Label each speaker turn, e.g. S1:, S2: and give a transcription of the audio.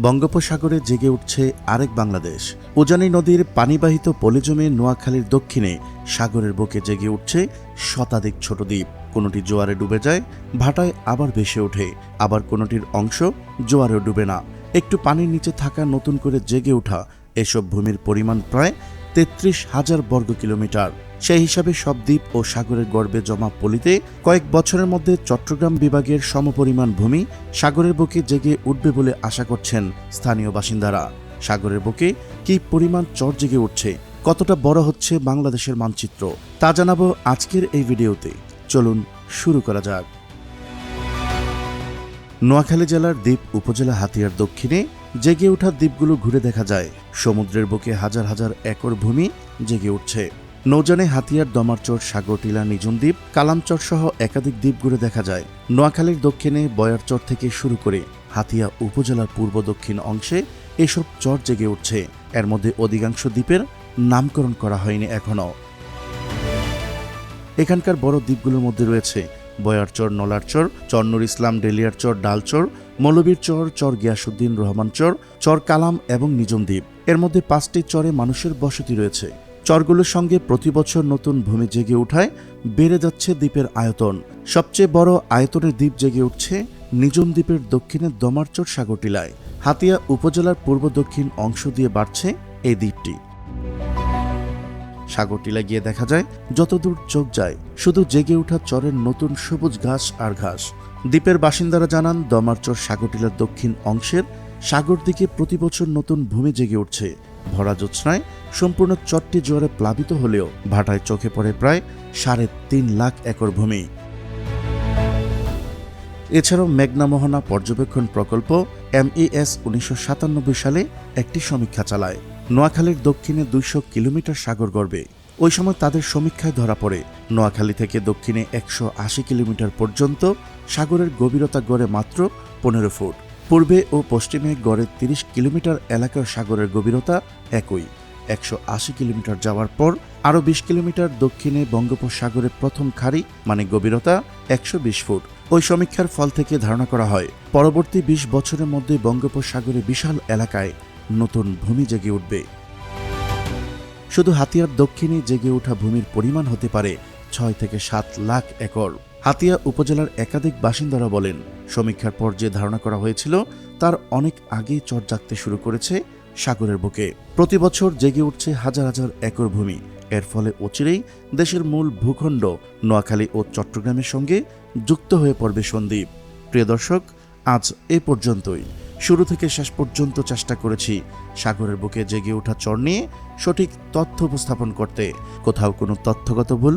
S1: বঙ্গোপসাগরে জেগে উঠছে আরেক বাংলাদেশ। উজানি নদীর পানিবাহিত পলিজমে নোয়াখালীর দক্ষিণে সাগরের বুকে জেগে উঠছে শতাধিক ছোট দ্বীপ। কোনোটি জোয়ারে ডুবে যায়, ভাটায় আবার ভেসে ওঠে। আবার কোনোটির অংশ জোয়ারেও ডুবে না। একটু পানির নিচে থাকা নতুন করে জেগে ওঠা এসব ভূমির পরিমাণ প্রায় তেত্রিশ হাজার বর্গ কিলোমিটার সেই হিসাবে সব দ্বীপ ও সাগরের গর্ভে জমা পলিতে কয়েক বছরের মধ্যে চট্টগ্রাম বিভাগের সমপরিমাণ ভূমি সাগরের বুকে জেগে উঠবে বলে আশা করছেন স্থানীয় বাসিন্দারা। সাগরের বুকে কি পরিমাণ চর জেগে উঠছে, কতটা বড় হচ্ছে বাংলাদেশের মানচিত্র, তা জানাব আজকের এই ভিডিওতে। চলুন শুরু করা যাক। নোয়াখালী জেলার দ্বীপ উপজেলা হাতিয়ার দক্ষিণে জেগে ওঠা দ্বীপগুলো ঘুরে দেখা যায়। সমুদ্রের বুকে হাজার হাজার একর ভূমি জেগে উঠছে। নৌজানে হাতিয়ার, দমারচর সাগরটিলা নিজুম দ্বীপ, কালামচর সহ একাধিক দ্বীপ ঘুরে দেখা যায়। নোয়াখালীর দক্ষিণে বয়ারচর থেকে শুরু করে হাতিয়া উপজেলার পূর্ব দক্ষিণ অংশে এসব চর জেগে উঠছে। এর মধ্যে অধিকাংশ দ্বীপের নামকরণ করা হয়নি এখনও। এখানকার বড় দ্বীপগুলোর মধ্যে রয়েছে বয়ারচর, নলারচর, চন্নুর ইসলাম, ডেলিয়ারচর, ডালচর মৌলবীর চর চর গিয়াসুদ্দিন রহমান চর চর কালাম এবং নিজম দ্বীপ। এর মধ্যে পাঁচটি চরে মানুষের বসতি রয়েছে। চরগুলোর সঙ্গে প্রতি বছর নতুন ভূমি জেগে ওঠায় বেড়ে যাচ্ছে দ্বীপের আয়তন। সবচেয়ে বড় আয়তনের দ্বীপ জেগে উঠছে নিজম দ্বীপের দক্ষিণে দমারচর সাগরটিলায়। হাতিয়া উপজেলার পূর্ব দক্ষিণ অংশ দিয়ে বাড়ছে এই দ্বীপটি। সাগরটিলায় গিয়ে দেখা যায়, যতদূর চোখ যায়, শুধু জেগে ওঠা চরের নতুন সবুজ ঘাস আর ঘাস। দ্বীপের বাসিন্দারা জানান, দমারচর সাগরটিলার দক্ষিণ অংশের সাগর দিকে প্রতি বছর নতুন ভূমি জেগে উঠছে। ভরা জ্যোৎস্নায় সম্পূর্ণ চরটি জোয়ারে প্লাবিত হলেও ভাটায় চোখে পড়ে প্রায় সাড়ে তিন লাখ একর ভূমি। এছাড়াও মেঘনা মোহনা পর্যবেক্ষণ প্রকল্প এমইএস উনিশশো সাতানব্বই সালে একটি সমীক্ষা চালায়। নোয়াখালীর দক্ষিণে দুইশো কিলোমিটার সাগর গর্বে। ওই সময় তাদের সমীক্ষায় ধরা পড়ে, নোয়াখালী থেকে দক্ষিণে একশো আশি কিলোমিটার পর্যন্ত সাগরের গভীরতা গড়ে মাত্র পনেরো ফুট। পূর্বে ও পশ্চিমে গড়ে তিরিশ কিলোমিটার এলাকার সাগরের গভীরতা একই। একশো আশি কিলোমিটার যাওয়ার পর আরও বিশ কিলোমিটার দক্ষিণে বঙ্গোপসাগরের প্রথম খাড়ি মানে গভীরতা, একশো বিশ ফুট। ওই সমীক্ষার ফল থেকে ধারণা করা হয়, পরবর্তী বিশ বছরের মধ্যে বঙ্গোপসাগরে বিশাল এলাকায় নতুন ভূমি জেগে উঠবে। শুধু হাতিয়ার দক্ষিণে জেগে ওঠা ভূমির পরিমাণ হতে পারে ছয় থেকে সাত লাখ একর। হাতিয়া উপজেলার একাধিক বাসিন্দারা বলেন, সমীক্ষার পর যে ধারণা করা হয়েছিল, তার অনেক আগেই চর জাগতে শুরু করেছে সাগরের বুকে। প্রতি বছর জেগে উঠছে হাজার হাজার একর ভূমি। এর ফলে অচিরেই দেশের মূল ভূখণ্ড নোয়াখালী ও চট্টগ্রামের সঙ্গে যুক্ত হয়ে পড়বে সন্দ্বীপ প্রিয় দর্শক, আজ এ পর্যন্তই। শুরু থেকে শেষ পর্যন্ত চেষ্টা করেছি সাগরের বুকে জেগে ওঠা চর নিয়ে সঠিক তথ্য উপস্থাপন করতে। কোথাও কোনো তথ্যগত ভুল